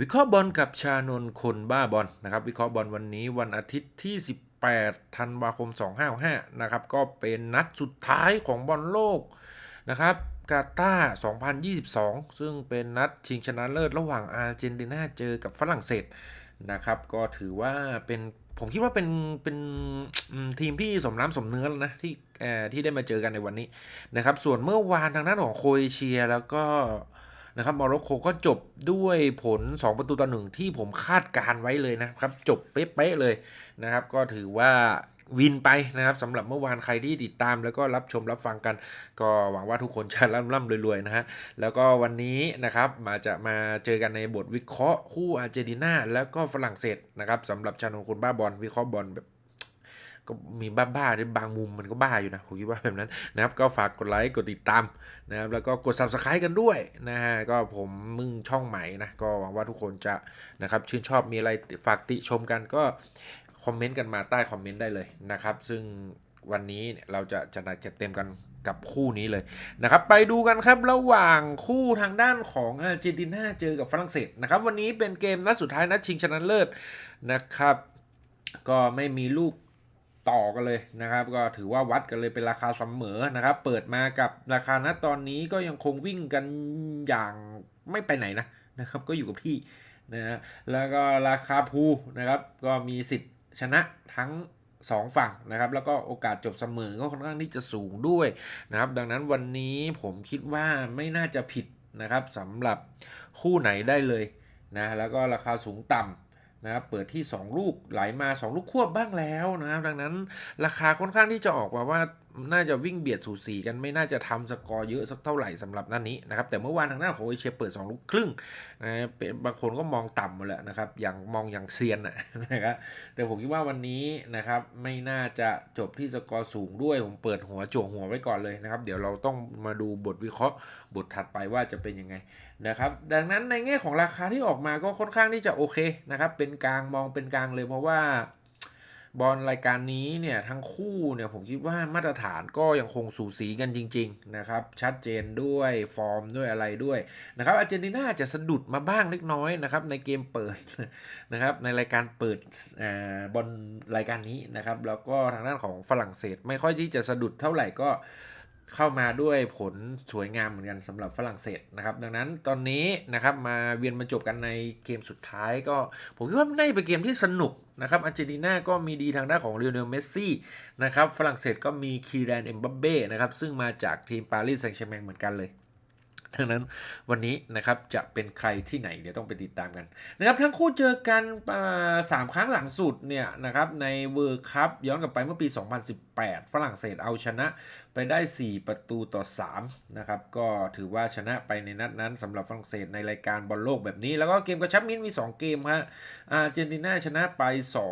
วิเคราะห์บอลกับชานนคนบ้าบอลนะครับ วิเคราะห์บอลวันนี้วันอาทิตย์ที่ 18 ธันวาคม 2565นะครับ ก็เป็นนัดสุดท้ายของบอลโลกนะครับกาตาร์2022 ซึ่งเป็นนัดชิงชนะเลิศระหว่างอาร์เจนตินาเจอกับฝรั่งเศสนะครับ ก็ถือว่าเป็นผมคิดว่าเป็นเป็นทีมที่สมน้ำสมเนื้อแล้วนะที่ที่ได้มาเจอกันในวันนี้นะครับ ส่วนเมื่อวานทางด้านของโคเอเชียแล้วก็ นะครับโมร็อกโกก็จบด้วยผล 2 ประตูต่อหนึ่งที่ผมคาดการไว้เลยนะครับ จบเป๊ะๆเลยนะครับ ก็ถือว่าวินไปนะครับสำหรับเมื่อวานใครที่ติดตามแล้วก็รับชมรับฟังกัน ก็หวังว่าทุกคนจะร่ำร่ำรวยๆนะฮะแล้วก็วันนี้นะครับมาจะมาเจอกันในบทวิเคราะห์คู่อาร์เจนตินาแล้วก็ฝรั่งเศสนะครับสำหรับชาญของคนบ้าบอลวิเคราะห์บอลแบบ ก็มีบ้าๆด้วยบางมุมมันก็บ้าอยู่นะผมคิดว่าแบบนั้นนะครับ ก็ฝากกดไลค์กดติดตามนะครับ แล้วก็กด subscribe กันด้วยนะฮะก็ผมมึงช่องใหม่นะก็หวังว่าทุกคนจะนะครับชื่นชอบมีอะไรฝากติชมกันก็คอมเมนต์กันมาใต้คอมเมนต์ได้เลยนะครับ ซึ่งวันนี้เนี่ยเราจะจะนัดเต็มกันกับคู่นี้เลยนะครับ ไปดูกันครับระหว่างคู่ทางด้านของอาร์เจนตินาเจอกับฝรั่งเศสนะครับ วันนี้เป็นเกมนัดสุดท้ายนัดชิงชนะเลิศนะครับ ก็ไม่มีลูก ต่อกันเลยนะครับ ก็ถือว่าวัดกันเลยเป็นราคาเสมอนะครับ เปิดมากับราคาณตอนนี้ก็ยังคงวิ่งกันอย่างไม่ไปไหนนะนะครับ ก็อยู่กับที่นะฮะแล้วก็ราคาภูนะครับ ก็มีสิทธิ์ชนะทั้งสองฝั่งนะครับ แล้วก็โอกาสจบเสมอก็ค่อนข้างที่จะสูงด้วยนะครับ ดังนั้นวันนี้ผมคิดว่าไม่น่าจะผิดนะครับสำหรับคู่ไหนได้เลยนะแล้วก็ราคาสูงต่ำ นะครับเปิดที่ 2 ลูกไหลมา 2 ลูกควบบ้างแล้วนะครับดังนั้นราคาค่อนข้างที่จะออกมาว่า น่าจะวิ่งเบียดสูสีกันไม่น่าจะทำสกอร์เยอะสักเท่าไหร่สำหรับนัดนนี้นะครับแต่เมื่อวานทางหน้านของโอเชียเปิด2ลูกครึ่งนะเป็นบางคนก็มองต่ำหมดแล้วนะครับอย่างมองอย่างเซียนนะนะครับแต่ผมคิดว่าวันนี้นะครับไม่น่าจะจบที่สกอร์สูงด้วยผมเปิดหัวโจวหัวไว้ก่อนเลยนะครับ เดี๋ยวเราต้องมาดูบทวิเคราะห์บทถัดไปว่าจะเป็นยังไงนะครับดังนั้นในแง่ของราคาที่ออกมาก็ค่อนข้างที่จะโอเคนะครับเป็นกลางมองเป็นกลางเลยเพราะว่า บอลรายการนี้เนี่ยทั้งคู่เนี่ยผมคิดว่ามาตรฐานก็ยังคงสูสีกันจริง ๆ นะครับ ชัดเจนด้วยฟอร์มด้วยอะไรด้วยนะครับอาร์เจนตินาจะสะดุดมาบ้างเล็กน้อยนะครับในเกมเปิดนะครับในรายการเปิดบอลรายการนี้นะครับแล้วก็ทางด้านของฝรั่งเศสไม่ค่อยที่จะสะดุดเท่าไหร่ก็ เข้ามาด้วยผลสวยงามเหมือนกันสำหรับฝรั่งเศสนะครับ ดังนั้นตอนนี้นะครับมาเวียนบรรจบกันในเกมสุดท้ายก็ผมคิดว่าน่าจะเป็นเกมที่สนุกนะครับอาร์เจนตินาก็มีดีทางด้านของเรียลเมสซี่นะครับฝรั่งเศสก็มีคีแรนเอ็มบัปเบ้นะครับซึ่งมาจากทีมปารีสแซงต์แชร์แมงเหมือนกันเลย ดังนั้นวันนี้นะครับจะเป็นใครที่ไหนเดี๋ยวต้องไปติดตามกันนะครับทั้งคู่เจอกันสามครั้งหลังสุดเนี่ยนะครับในเวิร์คัพย้อนกลับไปเมื่อปี 2018 ฝรั่งเศสเอาชนะไปได้ 4 ประตูต่อ3นะครับก็ถือว่าชนะไปในนัดนั้นสำหรับฝรั่งเศสในรายการบอลโลกแบบนี้ แล้วก็เกมกระชับมิตรมี 2 เกมครับอาร์เจนตินาชนะไป2อ่า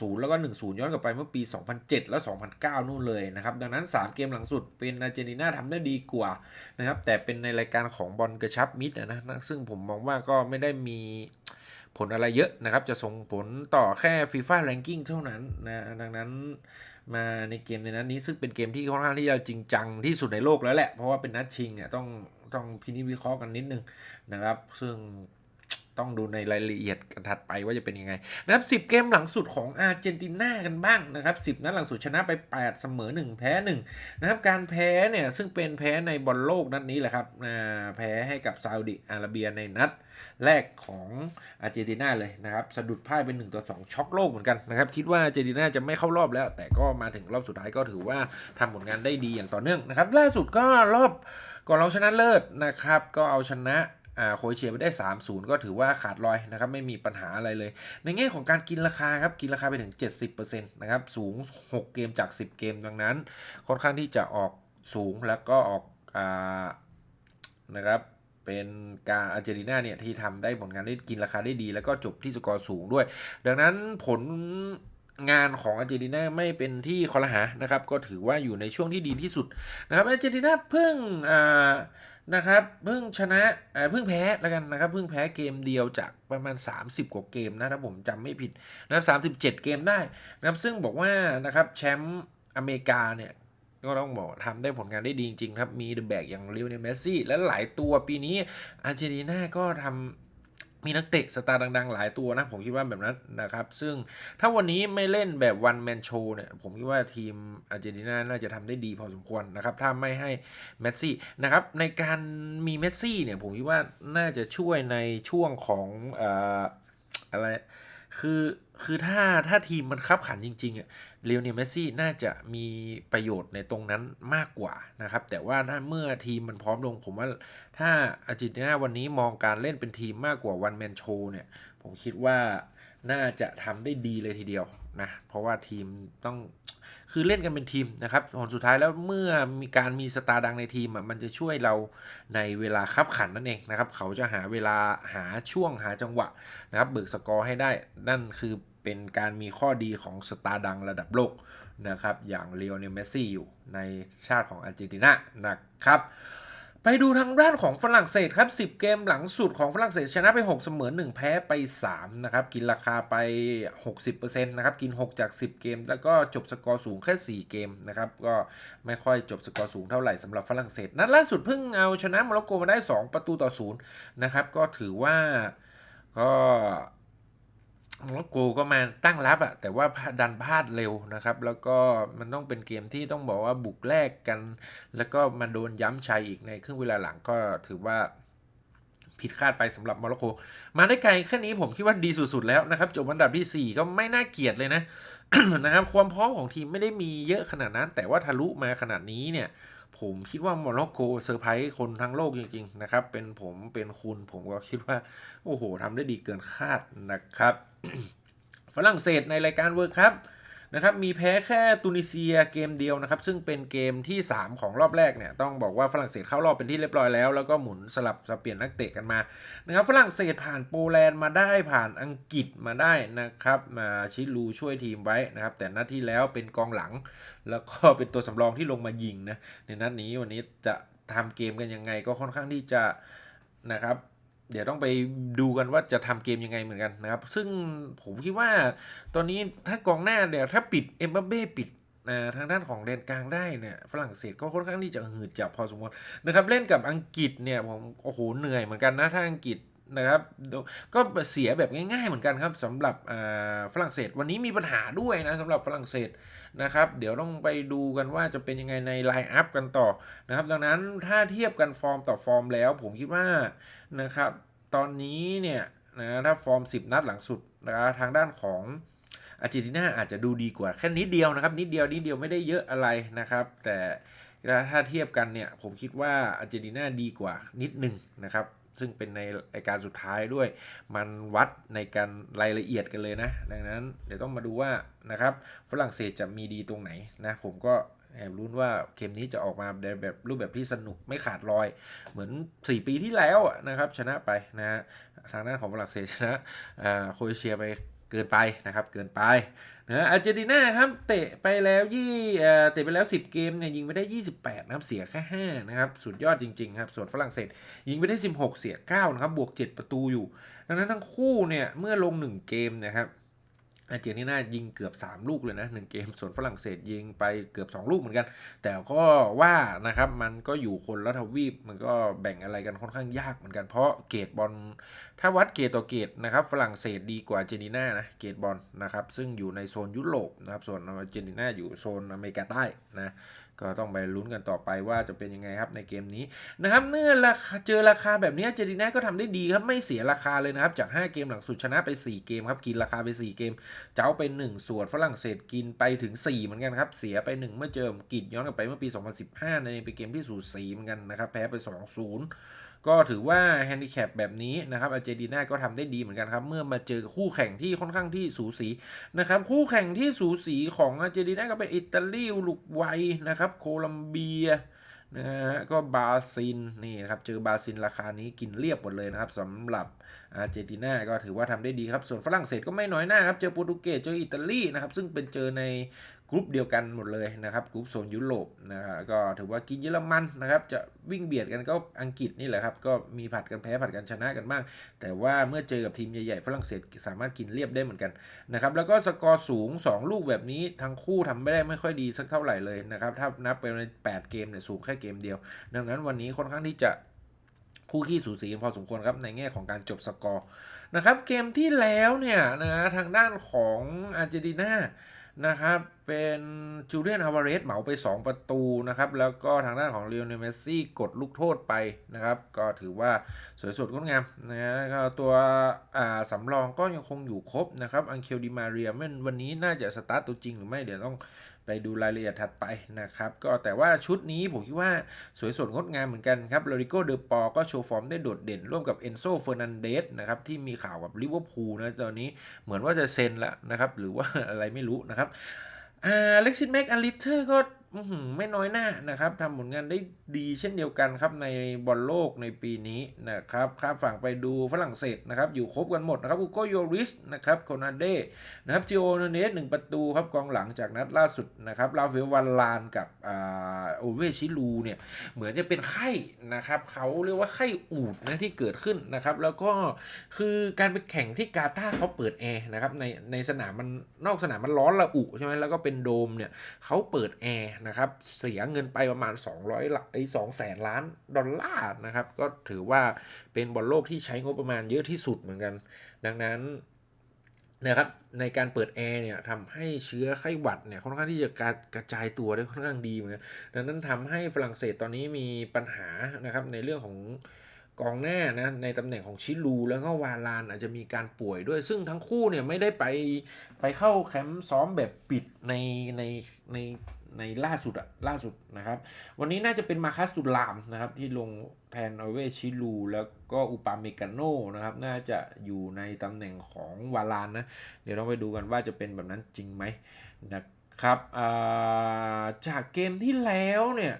ศูนย์แล้วก็ 1 0 ย้อนกลับไปเมื่อปี 2007 และ 2009 นู่นเลยนะครับ ดังนั้น 3 เกมหลังสุดเป็นอาร์เจนตินาทำได้ดีกว่านะครับ แต่เป็นในรายการของบอลกระชับมิตรนะนะซึ่งผมมองว่าก็ไม่ได้มีผลอะไรเยอะนะครับ จะส่งผลต่อแค่ฟีฟ่าแรงกิ้งเท่านั้นนะดังนั้นมาในเกมในนั้นนี้ซึ่งเป็นเกมที่ค่อนข้างที่จะจริงจังที่สุดในโลกแล้วแหละ เพราะว่าเป็นนัดชิงอะต้องต้องพินิจวิเคราะห์กันนิดนึงนะครับ ซึ่ง ต้องดูในรายละเอียดกันถัดไปว่าจะเป็นยังไงนะครับ10เกมหลังสุดของอาร์เจนตินากันบ้างนะครับ10นัดหลังสุดชนะไป 8 เสมอ 1 แพ้ 1 นะครับ การแพ้เนี่ย ซึ่งเป็นแพ้ในบอลโลกนัดนี้แหละครับแพ้ให้กับซาอุดิอาระเบียในนัดแรกของอาร์เจนตินาเลยนะครับ สะดุดพ่ายเป็น1ต่อ2ช็อกโลกเหมือนกันนะครับ คิดว่าอาร์เจนตินาจะไม่เข้ารอบแล้ว แต่ก็มาถึงรอบสุดท้ายก็ถือว่าทำผลงานได้ดีอย่างต่อเนื่องนะครับล่าสุดก็รอบก่อนเราชนะเลิศนะครับก็เอาชนะ โคเชียไปได้ 3-0 ก็ถือว่าขาดลอยนะครับไม่มีปัญหาอะไรเลย ในแง่ของการกินราคาครับกินราคาไปถึง 70%นะครับสูง 6 เกมจาก 10 เกมดังนั้น ค่อนข้างที่จะออกสูงแล้วก็ออกอนะครับเป็นการอาร์เจนตินาเนี่ยที่ทำได้ผลงานได้กินราคาได้ดี แล้วก็จบที่สกอร์สูงด้วย ดังนั้นผลงานของอาร์เจนตินาไม่เป็นที่คอรหานะครับ ก็ถือว่าอยู่ในช่วงที่ดีที่สุดนะครับอาร์เจนตินาเพิ่งอ่า นะครับเพิ่งชนะเพิ่งแพ้แล้วกันนะครับเพิ่งแพ้เกมเดียวจากประมาณ 30 กว่าเกมนะถ้าผมจำไม่ผิดนะครับ 37 เกมได้นะครับซึ่งบอกว่านะครับแชมป์อเมริกาเนี่ยก็ต้องบอกทำได้ผลงานได้ดีจริงๆครับ มีเดอะแบกอย่างลิวเนเมสซี่ และหลายตัวปีนี้อาร์เจนตินาก็ทำ มีนักเตะสตาร์ดังๆ หลายตัวนะ ผมคิดว่าแบบนั้นนะครับ ซึ่งถ้าวันนี้ไม่เล่นแบบวันแมนโชเนี่ย ผมคิดว่าทีมอาร์เจนตินาน่าจะทำได้ดีพอสมควรนะครับ ถ้าไม่ให้เมสซี่นะครับ ในการมีเมสซี่เนี่ย ผมคิดว่าน่าจะช่วยในช่วงของออะไร คือ คือถ้าถ้าทีมมันคับขันจริงๆอะเลโอเนลเมสซี่น่าจะมีประโยชน์ในตรงนั้นมากกว่านะครับ แต่ว่าถ้าเมื่อทีมมันพร้อมลง ผมว่าถ้าอาร์เจนตินาวันนี้มองการเล่นเป็นทีมมากกว่าวันแมนโชเนี่ย ผมคิดว่าน่าจะทำได้ดีเลยทีเดียวนะ เพราะว่าทีมต้องคือเล่นกันเป็นทีมนะครับผลสุดท้ายแล้วเมื่อมีการมีสตาร์ดังในทีมอะมันจะช่วยเราในเวลาคับขันนั่นเองนะครับ เขาจะหาเวลาหาช่วงหาจังหวะนะครับเบิกสกอร์ให้ได้นั่นคือ เป็นการมีข้อดีของสตาร์ดังระดับโลกนะครับ อย่างเลโอเนลเมสซี่อยู่ในชาติของอาร์เจนตินานะครับ ไปดูทางด้านของฝรั่งเศสครับ 10 เกมหลังสุดของฝรั่งเศสชนะไป 6 เสมอ 1 แพ้ไป 3 นะครับ กินราคาไป 60%นะครับ กิน 6 จาก 10 เกม แล้วก็จบสกอร์สูงแค่ 4 เกมนะครับ ก็ไม่ค่อยจบสกอร์สูงเท่าไหร่สำหรับฝรั่งเศส นัดล่าสุดเพิ่งเอาชนะโมร็อกโกมาได้ 2 ประตูต่อ 0 นะครับ ก็ถือว่าก็ โมร็อกโกก็มาตั้งรับอะแต่ว่าดันพลาดเร็วนะครับ แล้วก็มันต้องเป็นเกมที่ต้องบอกว่าบุกแลกกัน แล้วก็มาโดนย้ำชัยอีกในครึ่งเวลาหลังก็ถือว่าผิดคาดไปสำหรับโมร็อกโก มาได้ไกลแค่นี้ผมคิดว่าดีสุดๆแล้วนะครับ จบอันดับที่ 4 ก็ไม่น่าเกลียดเลยนะนะครับ ความพร้อมของทีมไม่ได้มีเยอะขนาดนั้น แต่ว่าทะลุมาขนาดนี้เนี่ย ผมคิดว่าโมร็อกโกเซอร์ไพรส์คนทั้งโลกจริง ๆ นะครับ เป็นผมเป็นคุณผมก็คิดว่า โอ้โหทำได้ดีเกินคาดนะครับ ฝรั่งเศสในรายการเวิร์คครับ นะครับมีแพ้แค่ตุนิเซียเกมเดียวนะครับ ซึ่งเป็นเกมที่ 3 ของรอบแรกเนี่ยต้องบอกว่าฝรั่งเศสเข้ารอบเป็นที่เรียบร้อยแล้ว แล้วก็หมุนสลับสับเปลี่ยนนักเตะกันมานะครับฝรั่งเศสผ่านโปแลนด์มาได้ผ่านอังกฤษมาได้นะครับมาชิลูช่วยทีมไว้นะครับแต่นัดที่แล้วเป็นกองหลัง แล้วก็เป็นตัวสำรองที่ลงมายิงนะในนัดนี้วันนี้จะทำเกมกันยังไงก็ค่อนข้างที่จะนะครับ เดี๋ยวต้องไปดูกันว่าจะทำเกมยังไงเหมือนกันนะครับ ซึ่งผมคิดว่าตอนนี้ถ้ากองหน้าเนี่ยถ้าปิดเอ็มบัเบ้ปิดนะทางด้านของแดนกลางได้เนี่ยฝรั่งเศสก็ค่อนข้างที่จะหืดจับพอสมควรนะครับเล่นกับอังกฤษเนี่ยผมโอ้โหเหนื่อยเหมือนกันนะถ้าอังกฤษ นะครับ ก็เสียแบบง่ายๆเหมือนกันครับสำหรับฝรั่งเศส วันนี้มีปัญหาด้วยนะสำหรับฝรั่งเศสนะครับ เดี๋ยวต้องไปดูกันว่าจะเป็นยังไงในไลน์อัพกันต่อนะครับ ดังนั้นถ้าเทียบกันฟอร์มต่อฟอร์มแล้ว ผมคิดว่านะครับ ตอนนี้เนี่ยนะถ้าฟอร์ม 10 นัดหลังสุดนะทางด้านของอาร์เจนตินาอาจจะดูดีกว่าแค่นิดเดียวนะครับนิดเดียวนิดเดียวไม่ได้เยอะอะไรนะครับ แต่ถ้าเทียบกันเนี่ยผมคิดว่าอาร์เจนตินาดีกว่านิดหนึ่งนะครับ ซึ่งเป็นในรายการสุดท้ายด้วย มันวัดในการรายละเอียดกันเลยนะ ดังนั้นเดี๋ยวต้องมาดูว่านะครับฝรั่งเศสจะมีดีตรงไหนนะผมก็แอบรุ้นว่าเกมนี้จะออกมาในแบบรูปแบบที่สนุกไม่ขาดลอย เหมือน 4 ปีที่แล้วนะครับ ชนะไปนะฮะทางด้านของฝรั่งเศสชนะโครเอเชียไปเกินไปนะครับ เกินไป นะอาร์เจนตินาครับเตะไปแล้วยี่เตะไปแล้ว 10 เกมเนี่ยยิงไปได้ 28 นะครับ เสียแค่ 5 นะครับ สุดยอดจริงๆครับ ส่วนฝรั่งเศสยิงไปได้ 16 เสีย 9 นะครับ บวก 7 ประตูอยู่ ดังนั้นทั้งคู่เนี่ยเมื่อลง 1 เกมนะครับ อาร์เจนตินายิงเกือบ 3 ลูกเลยนะหนึ่งเกมส่วนฝรั่งเศสยิงไปเกือบ 2 ลูกเหมือนกัน แต่ก็ว่านะครับมันก็อยู่คนละทวีปมันก็แบ่งอะไรกันค่อนข้างยากเหมือนกันเพราะเกตบอลถ้าวัดเกตต่อเกตนะครับฝรั่งเศสดีกว่าเจนตินานะเกตบอลนะครับซึ่งอยู่ในโซนยุโรปนะครับส่วนอาเจนตินาอยู่โซนอเมริกาใต้นะ ก็ต้องไปลุ้นกันต่อไปว่าจะเป็นยังไงครับในเกมนี้นะครับเมื่อราคาเจอราคาแบบนี้เจดีน่าก็ทำได้ดีครับไม่เสียราคาเลยนะครับจาก 5 เกมหลังสุดชนะไป 4 เกมครับกินราคาไป 4 เกม เจ้าไป 1 ส่วนฝรั่งเศสกินไปถึง 4 เหมือนกันครับเสียไป 1 เมื่อเจอกฤษย้อนกลับไปเมื่อปี 2015ในเป็นเกมที่สูสีเหมือนกันนะครับแพ้ไป 2-0ก็ถือว่าแฮนดิแคปแบบนี้นะครับอาร์เจนตินาก็ทำได้ดีเหมือนกันครับ เมื่อมาเจอคู่แข่งที่ค่อนข้างที่สูสีนะครับคู่แข่งที่สูสีของอาร์เจนตินาก็เป็นอิตาลีอุรุกวัยนะครับครับ โคลัมเบียนะฮะก็บราซิลนี่นะครับเจอบราซิลราคานี้กินเรียบหมดเลยนะครับสำหรับอาร์เจนตินาก็ถือว่าทำได้ดีครับ ส่วนฝรั่งเศสก็ไม่น้อยหน้าครับ เจอโปรตุเกสเจออิตาลีนะครับ ซึ่งเป็นเจอใน กรุ๊ปเดียวกันหมดเลยนะครับกรุ๊ปโซนยุโรปนะครับก็ถือว่ากินเยอรมันนะครับ จะวิ่งเบียดกันก็อังกฤษนี่แหละครับ ก็มีผัดกันแพ้ผัดกันชนะกันบ้าง แต่ว่าเมื่อเจอกับทีมใหญ่ๆฝรั่งเศสสามารถกินเรียบได้เหมือนกันนะครับแล้วก็สกอร์สูง 2 ลูกแบบนี้ทั้งคู่ทำไม่ได้ไม่ค่อยดีสักเท่าไหร่เลยนะครับถ้านับไปใน8เกมเนี่ยสูงแค่เกมเดียว ดังนั้นวันนี้ค่อนข้างที่จะคู่ขี้สูสีพอสมควรครับในแง่ของการจบสกอร์นะครับเกมที่แล้วเนี่ยนะทางด้านของอาร์เจนตินา นะครับ เป็นจูเลียนอาวาเรสเหมาไป 2 ประตูนะครับ แล้วก็ทางด้านของเล o อนเมสซี่กดลูกโทษไปนะครับ ก็ถือว่าสวยสดงดงามนะฮะตัวอ่าสำรองก็ยังคงอยู่ครบนะครับ อังเคลดิมาเรียมันวันนี้น่าจะสตาร์ตตัวจริงหรือไม่เดี๋ยวต้อง ไปดูรายละเอียดถัดไปนะครับ ก็แต่ว่าชุดนี้ผมคิดว่าสวยสดงดงามเหมือนกันครับโรริโกเดอปอก็โชว์ฟอร์มได้โดดเด่น ร่วมกับเอนโซเฟอร์นันเดสนะครับที่มีข่าวกับลิเวอร์พูลนะตอนนี้เหมือนว่าจะเซ็นแล้วนะครับ หรือว่าอะไรไม่รู้นะครับอ่าเล็กซิสแม็กอลิเทอร์ก็ ไม่น้อยหน้านะครับทำผลงานได้ดีเช่นเดียวกันครับในบอลโลกในปีนี้นะครับข้ามฝั่งไปดูฝรั่งเศสนะครับอยู่ครบกันหมดนะครับอุโกโยริสนะครับโคนาเดนะครับจิโอเนเนสหนึ่งประตูครับกองหลังจากนัดล่าสุดนะครับลาเวลวันลานกับอ่าโอเวชิลูเนี่ยเหมือนจะเป็นไข้นะครับเขาเรียกว่าไข้อูดนะที่เกิดขึ้นนะครับแล้วก็คือการไปแข่งที่กาตาร์เขาเปิดแอร์นะครับในในสนามมันนอกสนามมันร้อนระอุใช่ไหมแล้วก็เป็นโดมเนี่ยเขาเปิดแอร์นะครับ เสียเงินไปประมาณ 200ละไอ้สองแสนล้านดอลลาร์นะครับ ก็ถือว่าเป็นบอลโลกที่ใช้งบประมาณเยอะที่สุดเหมือนกัน ดังนั้นนะครับในการเปิดแอร์เนี่ยทำให้เชื้อไข้หวัดเนี่ยค่อนข้างที่จะกระกระจายตัวได้ค่อนข้างดีเหมือนกันดังนั้นทำให้ฝรั่งเศสตอนนี้มีปัญหานะครับในเรื่องของกองหน้านะในตำแหน่งของชิลูแล้วก็วาลานอาจจะมีการป่วยด้วย ซึ่งทั้งคู่เนี่ยไม่ได้ไปไปเข้าแคมป์ซ้อมแบบปิดในในใน ในล่าสุดอะล่าสุดนะครับ วันนี้น่าจะเป็นมาคัสสุลามนะครับ ที่ลงแทนอเวชิลูแล้วก็อุปาเมกาโนนะครับ น่าจะอยู่ในตำแหน่งของวาลานนะ เดี๋ยวเราไปดูกันว่าจะเป็นแบบนั้นจริงไหมนะครับจากเกมที่แล้วเนี่ย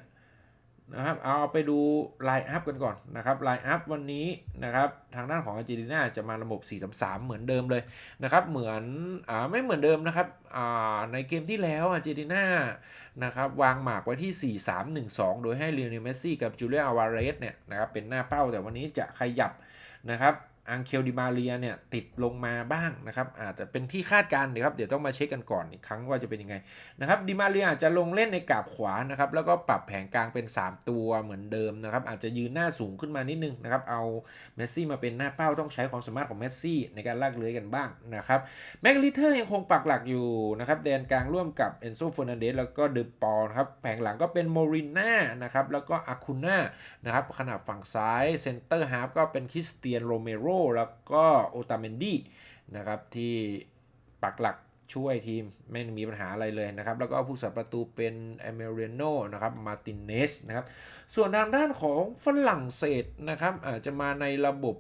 นะครับเอาไปดูไลน์อัพกันก่อนนะครับไลน์อัพวันนี้นะครับทางด้านของอาร์เจนตินาจะมาระบบ 4-3-3 เหมือนเดิมเลยนะครับเหมือนอ่าไม่เหมือนเดิมนะครับอ่าในเกมที่แล้วอาร์เจนตินา นะครับวางหมากไว้ที่ 4-3-1-2 โดยให้เรียนเมสซี่กับจูเลียอาวาเรสเนี่ยนะครับเป็นหน้าเป้าแต่วันนี้จะขยับนะครับ อังเคลดิมาเรียเนี่ยติดลงมาบ้างนะครับอาจจะเป็นที่คาดการณ์เดี๋ยวครับเดี๋ยวต้องมาเช็คกันก่อนอีกครั้งว่าจะเป็นยังไงนะครับดิมาเรียอาจจะลงเล่นในกาบขวานะครับแล้วก็ปรับแผงกลางเป็น 3 ตัวเหมือนเดิมนะครับอาจจะยืนหน้าสูงขึ้นมานิดนึงนะครับเอาเมสซี่มาเป็นหน้าเป้าต้องใช้ความสามารถของเมสซี่ในการลากเลื้อยกันบ้างนะครับแม็กลิเทอร์ยังคงปักหลักอยู่นะครับแดนกลางร่วมกับเอนโซเฟอร์นันเดสแล้วก็เดอปอลครับแผงหลังก็เป็นโมริน่านะครับแล้วก็อาคูน่านะครับขนาดฝั่งซ้ายเซนเตอร์ฮาร์ฟก็เป็นคริสเตียนโรเมโรแล้วก็โอตาเมนดี้นะครับที่ปักหลักช่วยทีมไม่มีปัญหาอะไรเลยนะครับ แล้วก็ผู้สับประตูเป็นเอเมเรโนนะครับมาตินเนสนะครับ ส่วนทางด้านของฝรั่งเศสนะครับอาจจะมาในระบบ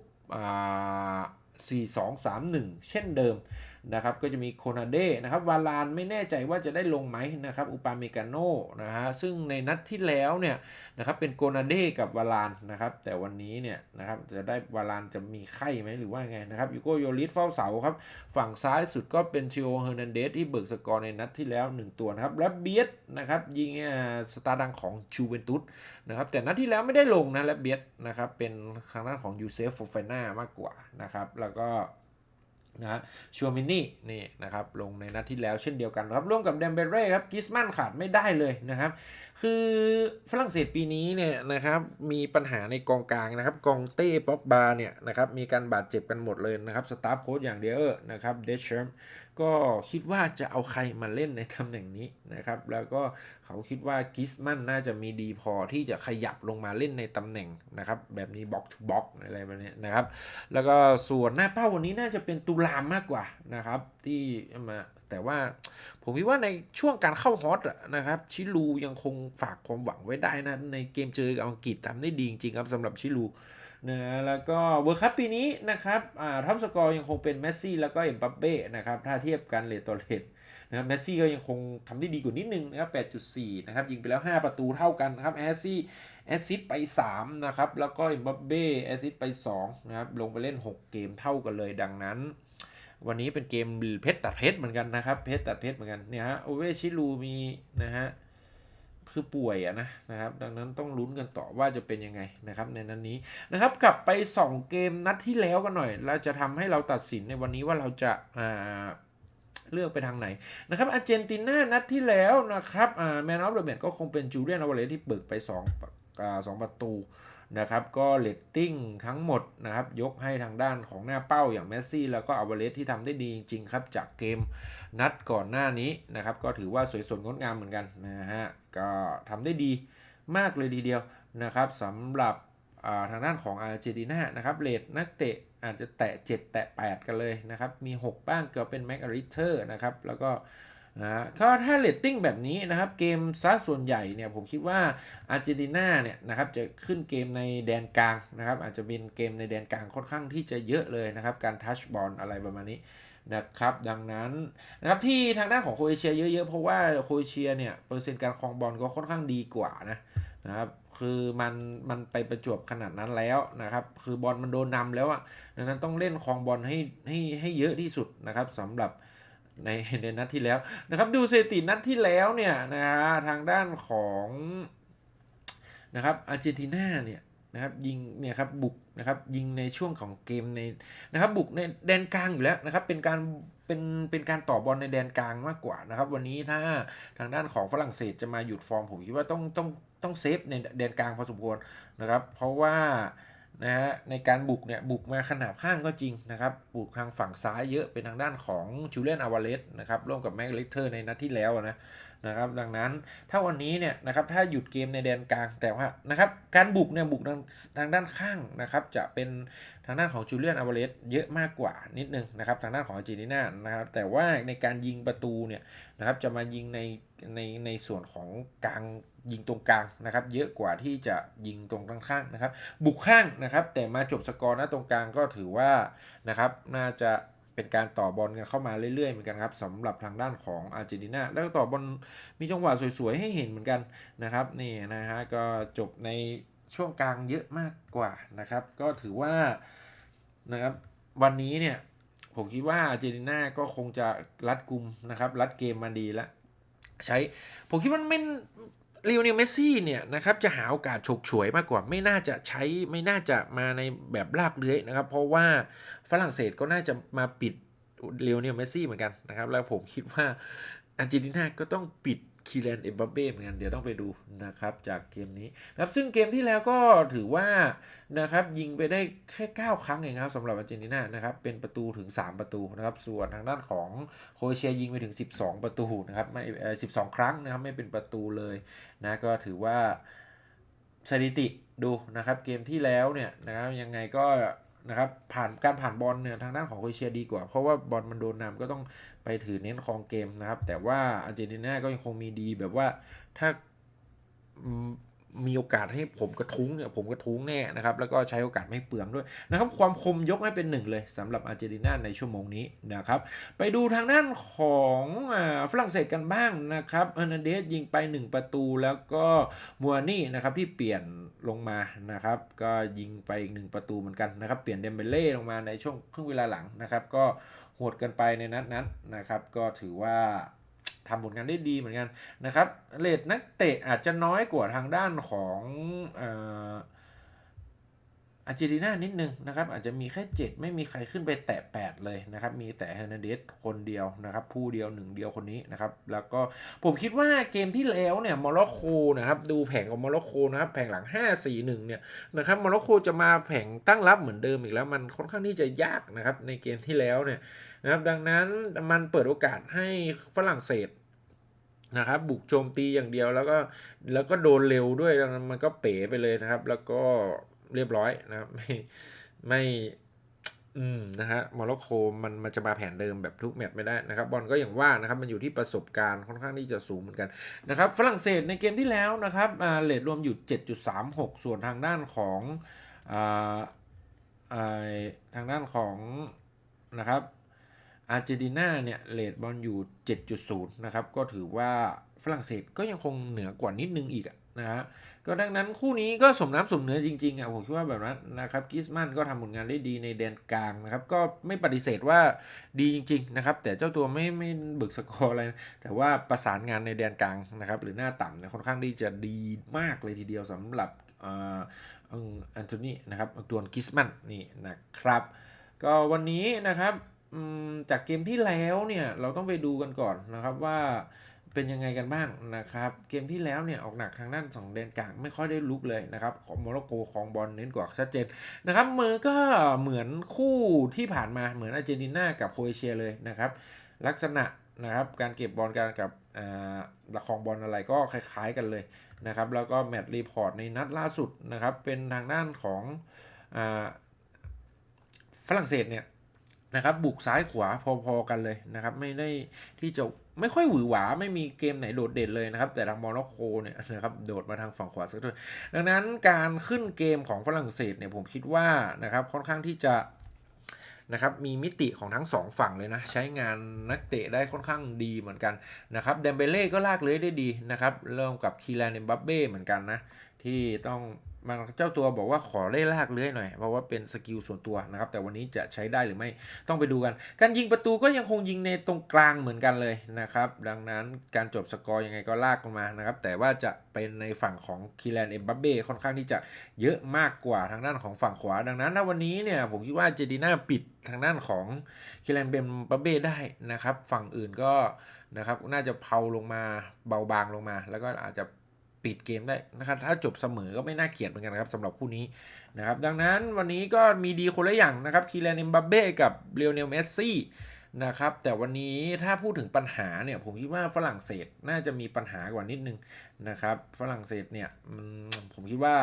4-2-3-1 เช่นเดิม นะครับก็จะมีโคนาเดนะครับวาลานไม่แน่ใจว่าจะได้ลงไหมนะครับอุปาเมกาโนนะฮะซึ่งในนัดที่แล้วเนี่ยนะครับเป็นโกนาเดกับวาลานนะครับแต่วันนี้เนี่ยนะครับจะได้วาลานจะมีไข้ไหมหรือว่าไงนะครับยูโกโยลิสเฝ้าเสาครับฝั่งซ้ายสุดก็เป็นชิโอเฮอร์นันเดสที่เบิกสกอร์ในนัดที่แล้ว 1 ตัวนะครับและเบียสนะครับยิงสตาร์ดังของชูเวนตุสนะครับแต่นัดที่แล้วไม่ได้ลงนะและเบียสนะครับเป็นทางด้านของยูเซฟโฟเฟน่ามากกว่านะครับแล้วก็ นะฮะชัวมินี่นี่นะครับลงในนัดที่แล้วเช่นเดียวกันครับ ร่วมกับเดมเบเร่ครับกิสมันขาดไม่ได้เลยนะครับ คือฝรั่งเศสปีนี้เนี่ยนะครับมีปัญหาในกองกลางนะครับ กองเต้ป๊อบบาเนี่ยนะครับมีการบาดเจ็บกันหมดเลยนะครับสตาฟโค้ชอย่างเดียวนะครับเดชเชม ก็คิดว่าจะเอาใครมาเล่นในตำแหน่งนี้นะครับ แล้วก็เขาคิดว่ากิสมันน่าจะมีดีพอที่จะขยับลงมาเล่นในตำแหน่งนะครับ แบบนี้บ็อกทูบ็อกอะไรแบบนี้นะครับ แล้วก็ส่วนหน้าเป้าวันนี้น่าจะเป็นตุลามมากกว่านะครับ ที่มาแต่ว่าผมคิดว่าในช่วงการเข้าฮอตนะครับ ชิลูยังคงฝากความหวังไว้ได้นะในเกมเจอกับอังกฤษทำได้ดีจริงๆครับสำหรับชิลู นะแล้วก็เวิร์คัพปีนี้นะครับอ่าทัพสกอร์ยังคงเป็นเมสซี่แล้วก็เอ็มบัปเป้นะครับถ้าเทียบกันเลตต่อเลตนะครับเมสซี่ก็ยังคงทำได้ดีกว่านิดนึงนะครับ 8.4 นะครับ ยิงไปแล้ว 5 ประตูเท่ากันนะครับ แอสซี่ แอสซิสไป 3 นะครับ แล้วก็เอ็มบัปเป้แอสซิสไป 2 นะครับ ลงไปเล่น 6 เกมเท่ากันเลย ดังนั้น วันนี้เป็นเกมเพชรตัดเพชรเหมือนกันนะครับ เพชรตัดเพชรเหมือนกัน เนี่ยฮะ โอเวชิลูมีนะฮะ คือป่วยอะนะนะครับดังนั้นต้องลุ้นกันต่อว่าจะเป็นยังไงนะครับในนั้นนี้นะครับกลับไป 2 เกมนัดที่แล้วกันหน่อย เราจะทำให้เราตัดสินในวันนี้ว่าเราจะอ่าเลือกไปทางไหนนะครับอาร์เจนตินานัดที่แล้วนะครับอ่าแมนออฟเดอะแมตก็คงเป็นจูเลียนอวาเลสที่เบิกไป2อ่า2ประตู นะครับก็เลตติ้งทั้งหมดนะครับยกให้ทางด้านของหน้าเป้าอย่างเมสซี่แล้วก็อัลวาเรสที่ทำได้ดีจริงๆครับ จากเกมนัดก่อนหน้านี้นะครับก็ถือว่าสวยสดงดงามเหมือนกันนะฮะก็ทำได้ดีมากเลยทีเดียวนะครับสำหรับทางด้านของอาร์เจนตินานะครับเลดนักเตะอาจจะแตะ 7 แตะ 8 กันเลยนะครับ มี 6 บ้างเกือบเป็นแม็กอาริเทอร์นะครับ แล้วก็ นะฮะก็ถ้าเลตติ้งแบบนี้นะครับ เกมซะส่วนใหญ่เนี่ยผมคิดว่าอาร์เจนตินาเนี่ยนะครับจะขึ้นเกมในแดนกลางนะครับ อาจจะเป็นเกมในแดนกลางค่อนข้างที่จะเยอะเลยนะครับ การทัชบอลอะไรประมาณนี้นะครับดังนั้นนะครับที่ทางด้านของโครเอเชียเยอะๆ เพราะว่าโครเอเชียเนี่ยเปอร์เซ็นต์การครองบอลก็ค่อนข้างดีกว่านะนะครับคือมันมันไปประจวบขนาดนั้นแล้วนะครับคือบอลมันโดนนำแล้วอะดังนั้นต้องเล่นครองบอลให้ให้ให้เยอะที่สุดนะครับสำหรับ ในในนัดที่แล้วนะครับดูสถิตินัดที่แล้วเนี่ยนะฮะทางด้านของนะครับอาร์เจนตินาเนี่ยนะครับยิงเนี่ยครับบุกนะครับยิงในช่วงของเกมในนะครับบุกในแดนกลางอยู่แล้วนะครับเป็นการเป็นเป็นการต่อบอลในแดนกลางมากกว่านะครับวันนี้ถ้าทางด้านของฝรั่งเศสจะมาหยุดฟอร์มผมคิดว่าต้องต้องต้องเซฟในแดนกลางพอสมควรนะครับเพราะว่า นะฮะในการบุกเนี่ยบุกมาขนาบข้างก็จริงนะครับบุกทางฝั่งซ้ายเยอะเป็นทางด้านของจูเลียนอาวาเลสนะครับร่วมกับแม็กลิเทอร์ในนัดที่แล้วนะนะครับดังนั้นถ้าวันนี้เนี่ยนะครับถ้าหยุดเกมในแดนกลางแต่ว่านะครับการบุกเนี่ยบุกทางทางด้านข้างนะครับจะเป็นทางด้านของจูเลียนอาวาเลสเยอะมากกว่านิดนึงนะครับทางด้านของอาร์เจนตินานะครับแต่ว่าในการยิงประตูเนี่ยนะครับจะมายิงในในในส่วนของกลาง ยิงตรงกลางนะครับเยอะกว่าที่จะยิงตรงข้างๆนะครับ บุกข้างนะครับแต่มาจบสกอร์นะตรงกลางก็ถือว่านะครับน่าจะเป็นการต่อบอลกันเข้ามาเรื่อยๆเหมือนกันครับสำหรับทางด้านของอาร์เจนตินาแล้วก็ต่อบอลมีจังหวะสวยๆให้เห็นเหมือนกันนะครับนี่นะฮะก็จบในช่วงกลางเยอะมากกว่านะครับ ก็ถือว่านะครับวันนี้เนี่ยผมคิดว่าอาร์เจนตินาก็คงจะรัดกุมนะครับรัดเกมมาดีแล้วใช้ผมคิดว่าไม่ เรีโอเนลเมสซี่เนี่ยนะครับจะหาโอกาสฉกฉวยมากกว่าไม่น่าจะใช้ไม่น่าจะมาในแบบลากเลื้อยนะครับ เพราะว่าฝรั่งเศสก็น่าจะมาปิดเรีโอเนลเมสซี่เหมือนกันนะครับ แล้วผมคิดว่าอาร์เจนตินาก็ต้องปิด คีแลนเอ็มบัเป้เหมือนกันเดี๋ยวต้องไปดูนะครับจากเกมนี้นะครับซึ่งเกมที่แล้วก็ถือว่านะครับยิงไปได้แค่ 9 ครั้งเองครับสำหรับอาร์เจนตินานะครับเป็นประตูถึง 3 ประตูนะครับส่วนทางด้านของโครเอเชียยิงไปถึง 12 ประตูนะครับไม่เอ่อ12ครั้งนะครับไม่เป็นประตูเลยนะก็ถือว่าสถิติดูนะครับเกมที่แล้วเนี่ยนะครับยังไงก็ นะครับผ่านการผ่านบอลเนี่ยทางด้านของโครเอเชียดีกว่า เพราะว่าบอลมันโดนนำก็ต้องไปถือเน้นครองเกมนะครับ แต่ว่าอาร์เจนตินาก็ยังคงมีดีแบบว่าถ้า มีโอกาสให้ผมกระทุ้งเนี่ยผมกระทุ้งแน่นะครับ แล้วก็ใช้โอกาสไม่เปลืองด้วยนะครับ ความคมยกให้เป็นหนึ่งเลยสำหรับอาร์เจนตินาในชั่วโมงนี้นะครับ ไปดูทางด้านของฝรั่งเศสกันบ้างนะครับเอร์นันเดสยิงไป 1 ประตูแล้วก็มัวนี่นะครับที่เปลี่ยนลงมานะครับ ก็ยิงไปอีก 1 ประตูเหมือนกันนะครับ เปลี่ยนเดมเบเล่ลงมาในช่วงครึ่งเวลาหลังนะครับ ก็โหดกันไปในนัดนั้นนะครับ ก็ถือว่า ทำผลงานได้ดีเหมือนกันนะครับเลดนักเตะอาจจะน้อยกว่าทางด้านของเอ่ออาร์เจนตินานิดนึงนะครับอาจจะมีแค่ 7 ไม่มีใครขึ้นไปแตะ 8 เลยนะครับมีแต่เฮอร์นันเดสคนเดียวนะครับผู้เดียวหนึ่งเดียวคนนี้นะครับแล้วก็ผมคิดว่าเกมที่แล้วเนี่ยโมร็อกโกนะครับดูแผงของโมร็อกโกนะครับแผงหลัง 5-4-1เนี่ยนะครับโมร็อกโกจะมาแผงตั้งรับเหมือนเดิมอีกแล้วมันค่อนข้างที่จะยากนะครับในเกมที่แล้วเนี่ย นะครับดังนั้นมันเปิดโอกาสให้ฝรั่งเศสนะครับบุกโจมตีอย่างเดียวแล้วก็แล้วก็โดนเร็วด้วยดังนั้นมันก็เป๋ไปเลยนะครับ แล้วก็เรียบร้อยนะครับไม่ไม่อืมนะฮะโมร็อกโกมันมันจะมาแผนเดิมแบบทุกแมตช์ไม่ได้นะครับบอลก็อย่างว่านะครับมันอยู่ที่ประสบการณ์ค่อนข้างที่จะสูงเหมือนกันนะครับฝรั่งเศสในเกมที่แล้วนะครับอ่าเลทรวมอยู่ 7.36 ส่วนทางด้านของอ่าอ่าทางด้านของนะครับ อาร์เจนตินาเนี่ยเลทบอลอยู่ 7.0 นะครับ ก็ถือว่าฝรั่งเศสก็ยังคงเหนือกว่านิดนึงอีกนะฮะก็ดังนั้นคู่นี้ก็สมน้ำสมเนื้อจริงๆอะผมคิดว่าแบบนั้นนะครับกิสมันก็ทำผลงานได้ดีในแดนกลางนะครับ ก็ไม่ปฏิเสธว่าดีจริง ๆ นะครับ แต่เจ้าตัวไม่ไม่บึกสกอร์อะไรนะแต่ว่าประสานงานในแดนกลางนะครับ หรือหน้าต่ำเนี่ยค่อนข้างที่จะดีมากเลยทีเดียวสำหรับอันโทนีนะครับตัวกิสมันนี่นะครับ ก็วันนี้นะครับ จากเกมที่แล้วเนี่ยเราต้องไปดูกันก่อนนะครับว่าเป็นยังไงกันบ้างนะครับ เกมที่แล้วเนี่ยออกหนักทางด้านสองแดนกลางไม่ค่อยได้ลุกเลยนะครับ ของโมร็อกโกของบอลเน้นกว่าชัดเจนนะครับมือก็เหมือนคู่ที่ผ่านมาเหมือนอาร์เจนตินากับโครเอเชียเลยนะครับ ลักษณะนะครับการเก็บบอลการกับอ่าละคองบอลอะไรก็คล้าย ๆกันเลยนะครับ แล้วก็แมตช์รีพอร์ตในนัดล่าสุดนะครับ เป็นทางด้านของอาฝรั่งเศสเนี่ย นะครับบุกซ้ายขวาพอๆกันเลยนะครับไม่ได้ที่จะไม่ค่อยหวือหวาไม่มีเกมไหนโดดเด่นเลยนะครับ แต่ทางโมร็อกโกเนี่ยนะครับโดดมาทางฝั่งขวาสักด้วยดังนั้นการขึ้นเกมของฝรั่งเศสเนี่ยผมคิดว่านะครับค่อนข้างที่จะนะครับมีมิติของทั้ง 2 ฝั่งเลยนะ ใช้งานนักเตะได้ค่อนข้างดีเหมือนกันนะครับเดมเบเล่ก็ลากเลื้อยได้ดีนะครับเริ่มกับคีแลนเอมบัปเบ้เหมือนกันนะที่ต้อง มันเจ้าตัวบอกว่าขอเล่ลากเลื้อยหน่อย เพราะว่าเป็นสกิลส่วนตัวนะครับ แต่วันนี้จะใช้ได้หรือไม่ต้องไปดูกัน การยิงประตูก็ยังคงยิงในตรงกลางเหมือนกันเลยนะครับ ดังนั้นการจบสกอร์ยังไงก็ลากลงมานะครับ แต่ว่าจะเป็นในฝั่งของคีแลนเอมบัปเบ้ค่อนข้างที่จะเยอะมากกว่าทางด้านของฝั่งขวา ดังนั้นถ้าวันนี้เนี่ยผมคิดว่าเจดีน่าปิดทางด้านของคีแลนเบมบัปเบ้ได้นะครับ ฝั่งอื่นก็นะครับน่าจะเพาลงมาเบาบางลงมา แล้วก็อาจจะ ปิดเกมได้นะครับถ้าจบเสมอก็ไม่น่าเกลียดเหมือนกันนะครับสำหรับคู่นี้นะครับดังนั้นวันนี้ก็มีดีคนละอย่างนะครับคีแลนเอมบัปเบ้กับเรียวเนลเมสซี่นะครับแต่วันนี้ถ้าพูดถึงปัญหาเนี่ยผมคิดว่าฝรั่งเศสน่าจะมีปัญหากว่านิดนึงนะครับฝรั่งเศสเนี่ยผมคิดว่า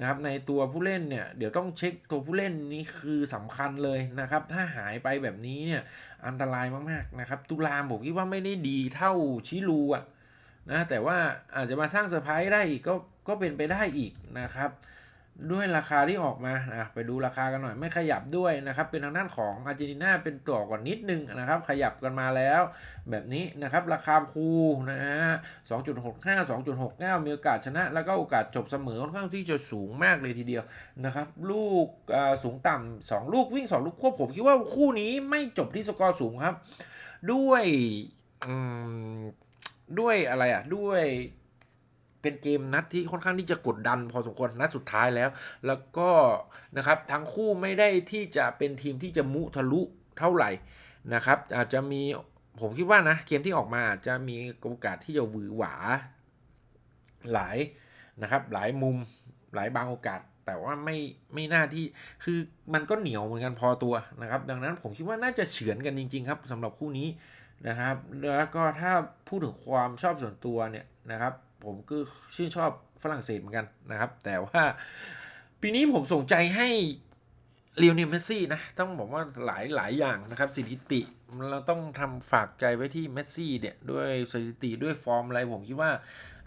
นะครับในตัวผู้เล่นเนี่ยเดี๋ยวต้องเช็คตัวผู้เล่นนี้คือสำคัญเลยนะครับ ถ้าหายไปแบบนี้เนี่ยอันตรายมากๆนะครับตุลามผมคิดว่าไม่ได้ดีเท่าชิลูอะ นะแต่ว่าอาจจะมาสร้างเซอร์ไพรส์ได้อีกก็ก็เป็นไปได้อีกนะครับ ด้วยราคาที่ออกมานะไปดูราคากันหน่อยไม่ขยับด้วยนะครับ เป็นทางด้านของอาร์เจนตินาเป็นตัวก่อนนิดนึงนะครับ ขยับกันมาแล้ว แบบนี้นะครับราคาคูนะฮะ2.65 2.69 มีโอกาสชนะ แล้วก็โอกาสจบเสมอค่อนข้างที่จะสูงมากเลยทีเดียวนะครับ ลูกอ่าสูงต่ำสองลูกวิ่ง2ลูกควบผมคิดว่าคู่นี้ไม่จบที่สกอร์สูงครับ ด้วยอืม ด้วยอะไรอะ ด้วยเป็นเกมนัดที่ค่อนข้างที่จะกดดันพอสมควรนัดสุดท้ายแล้ว แล้วก็นะครับทั้งคู่ไม่ได้ที่จะเป็นทีมที่จะมุทะลุเท่าไหร่นะครับ อาจจะมีผมคิดว่านะเกมที่ออกมาอาจจะมีโอกาสที่จะหวือหวาหลายนะครับ หลายมุมหลายบางโอกาส แต่ว่าไม่ไม่น่าที่คือมันก็เหนียวเหมือนกันพอตัวนะครับ ดังนั้นผมคิดว่าน่าจะเฉือนกันจริง ๆ ครับสำหรับคู่นี้ นะครับ แล้วก็ถ้าพูดถึงความชอบส่วนตัวเนี่ยนะครับ ผมก็ชื่นชอบฝรั่งเศสเหมือนกันนะครับ แต่ว่าปีนี้ผมส่งใจให้เลียวเนลเมสซี่นะ ต้องบอกว่าหลายหลายอย่างนะครับสถิติเราต้องทำฝากใจไว้ที่เมสซี่เนี่ยด้วยสถิติด้วยฟอร์มอะไรผมคิดว่า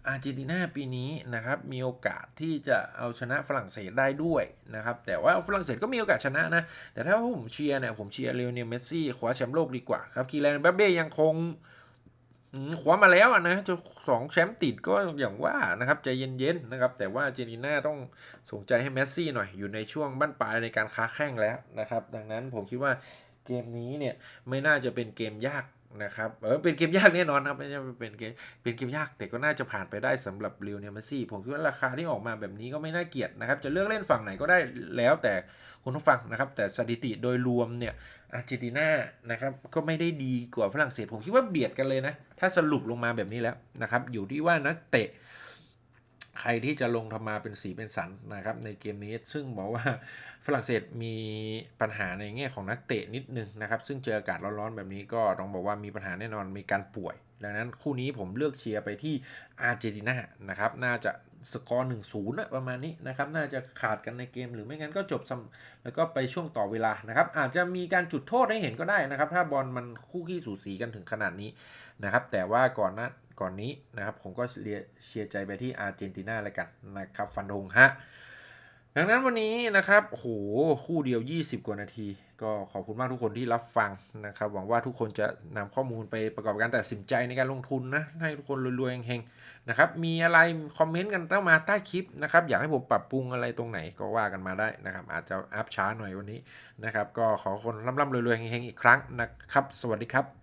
อาร์เจนตินาปีนี้นะครับมีโอกาสที่จะเอาชนะฝรั่งเศสได้ด้วยนะครับแต่ว่าฝรั่งเศสก็มีโอกาสชนะนะแต่ถ้าผมเชียร์เนี่ยผมเชียร์เลียวเนลเมสซี่คว้าแชมป์โลกดีกว่าครับคีแลนแบเบ้ยังคงคว้ามาแล้วอะนะจะสองแชมป์ติดก็อย่างว่านะครับใจเย็นๆนะครับแต่ว่าอาร์เจนติน่าต้องสนใจให้เมสซี่หน่อยอยู่ในช่วงบั้นปลายในการค้าแข่งแล้วนะครับดังนั้นผมคิดว่าเกมนี้เนี่ยไม่น่าจะเป็นเกมยาก นะครับเออเป็นเกมยากแน่นอนครับไม่ใช่เป็นเกมเป็นเกมยากแต่ก็น่าจะผ่านไปได้สำหรับเรียวเนลเมสซี่ผมคิดว่าราคาที่ออกมาแบบนี้ก็ไม่น่าเกลียดนะครับ จะเลือกเล่นฝั่งไหนก็ได้แล้วแต่คุณผู้ฟังนะครับ แต่สถิติโดยรวมเนี่ยอาร์เจนตินานะครับก็ไม่ได้ดีกว่าฝรั่งเศส ผมคิดว่าเบียดกันเลยนะ ถ้าสรุปลงมาแบบนี้แล้วนะครับ อยู่ที่ว่านักเตะ ใครที่จะลงทำมาเป็นสีเป็นสันนะครับในเกมนี้ ซึ่งบอกว่าฝรั่งเศสมีปัญหาในแง่ของนักเตะนิดนึงนะครับ ซึ่งเจออากาศร้อนๆแบบนี้ก็ต้องบอกว่ามีปัญหาแน่นอนมีการป่วย ดังนั้นคู่นี้ผมเลือกเชียร์ไปที่อาร์เจนตินานะครับ น่าจะสกอร์หนึ่งศูนย์ประมาณนี้นะครับ น่าจะขาดกันในเกมหรือไม่งั้นก็จบซ้ำแล้วก็ไปช่วงต่อเวลานะครับ อาจจะมีการจุดโทษให้เห็นก็ได้นะครับ ถ้าบอลมันคู่ขี้สูสีกันถึงขนาดนี้นะครับ แต่ว่าก่อนหนะ ก่อนนี้นะครับ ผมก็เชียร์ใจไปที่อาร์เจนตินาแล้วกันนะครับ ฟันธงฮะดังนั้นวันนี้นะครับโหคู่เดียว 20 กว่านาที ก็ขอบคุณมากทุกคนที่รับฟังนะครับ หวังว่าทุกคนจะนำข้อมูลไปประกอบการตัดสินใจในการลงทุนนะ ให้ทุกคนรวยๆเฮงๆนะครับ มีอะไรคอมเมนต์กันต้องมาใต้คลิปนะครับ อยากให้ผมปรับปรุงอะไรตรงไหนก็ว่ากันมาได้นะครับ อาจจะอัพช้าหน่อยวันนี้นะครับ ก็ขอคนร่ำๆรวยๆเฮงๆอีกครั้งนะครับ สวัสดีครับ